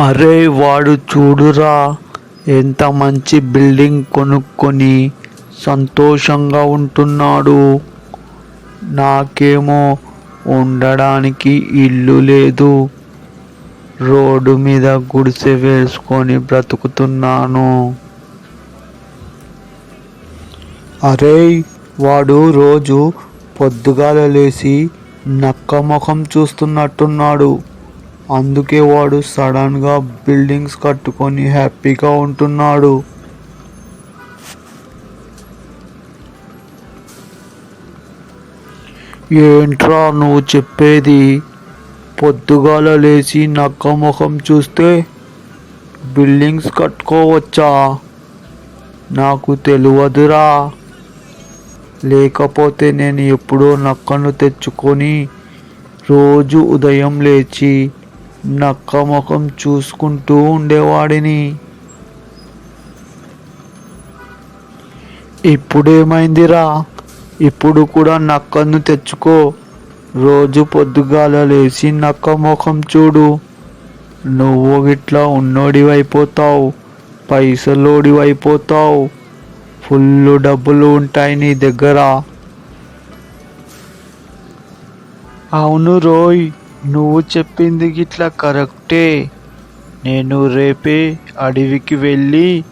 అరే వాడు చూడురా ఎంత మంచి బిల్డింగ్ కొనుక్కొని సంతోషంగా ఉంటున్నాడు. నాకేమో ఉండడానికి ఇల్లు లేదు. రోడ్డు మీద గుడిసె వేసుకొని బ్రతుకుతున్నాను. అరే వాడు రోజు పొద్దుగాల లేచి నక్క ముఖం చూస్తున్నట్టున్నాడు. అందుకే వాడు సడన్గా బిల్డింగ్స్ కట్టుకొని హ్యాపీగా ఉంటున్నాడు. ఏంట్రా నువ్వు చెప్పేది? పొద్దుగాల లేచి నక్క ముఖం చూస్తే బిల్డింగ్స్ కట్టుకోవచ్చా? నాకు తెలియదురా. లేకపోతే నేను ఎప్పుడో నక్కను తెచ్చుకొని రోజు ఉదయం లేచి నక్క ముఖం చూసుకుంటూ ఉండేవాడిని. ఇప్పుడేమైందిరా? ఇప్పుడు కూడా నక్కను తెచ్చుకో. రోజు పొద్దుగాల లేచి నక్క ముఖం చూడు. నువ్వు గిట్లా ఉన్నోడివైపోతావు. పైసలోడివైపోతావు. ఫుల్ డబ్బులు ఉంటాయి నీ దగ్గర. అవును రోయ్ నువ్వు చెప్పింది గిట్లా కరెక్టే. నేను రేపే అడవికి వెళ్ళి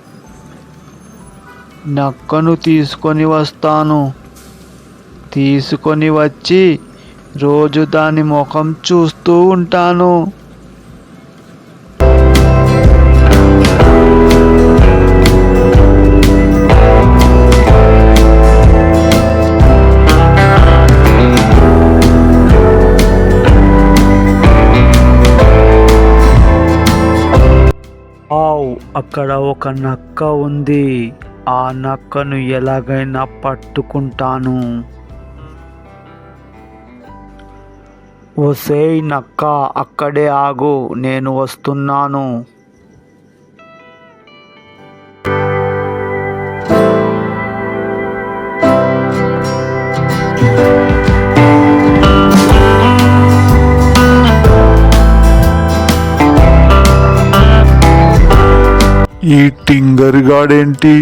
నక్కను తీసుకొని వస్తాను. తీసుకొని వచ్చి రోజు దాని ముఖం చూస్తూ ఉంటాను. ఆవ్ అక్కడ ఒక నక్క ఉంది. ఆ నక్కను ఎలాగైనా పట్టుకుంటాను. ఒసేయ్ నక్క అక్కడే ఆగు నేను వస్తున్నాను. ఈ టింగర్ గాడేంటి?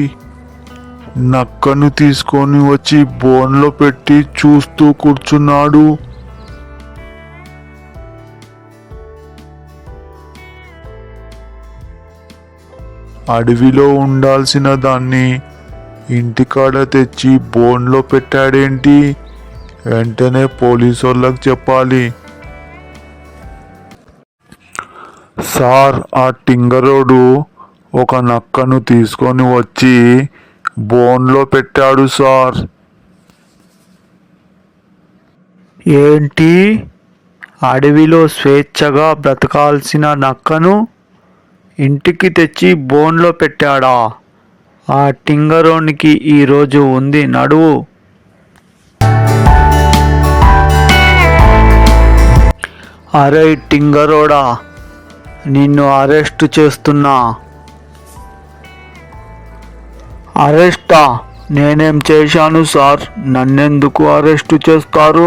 నక్కను తీసుకొని వచ్చి బోన్లో పెట్టి చూస్తూ కూర్చున్నాడు. అడవిలో ఉండాల్సిన దాన్ని ఇంటికాడ తెచ్చి బోన్లో పెట్టాడేంటి? వెంటనే పోలీసు వాళ్ళకి చెప్పాలి. సార్ ఆ టింగరోడు ఒక నక్కను తీసుకొని వచ్చి బోన్లో పెట్టాడు సార్. ఏంటి? అడవిలో స్వేచ్ఛగా బ్రతకాల్సిన నక్కను ఇంటికి తెచ్చి బోన్లో పెట్టాడా? ఆ టింగరోనికి ఈరోజు ఉంది నడువు. అరే టింగరోడా నిన్ను అరెస్ట్ చేస్తున్నా. అరెస్టా? నేనేం చేశాను సార్? నన్నెందుకు అరెస్టు చేస్తారు?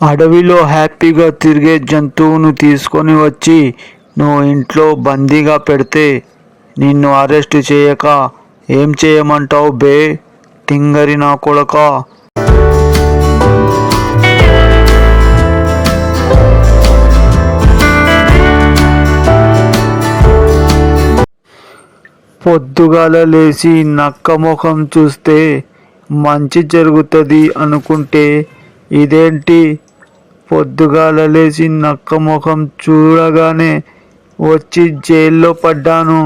అడవిలో హ్యాపీగా తిరిగే జంతువును తీసుకొని వచ్చి నువ్వు ఇంట్లో బందీగా పెడితే నిన్ను అరెస్ట్ చేయక ఏం చేయమంటావు బే? తింగరి నా కొడక. పొద్దుగాల లేచి నక్క ముఖం చూస్తే మంచి జరుగుతుంది అనుకుంటే ఇదేంటి? పొద్దుగాల లేచి నక్క ముఖం చూడగానే వచ్చి జైల్లో పడ్డాను.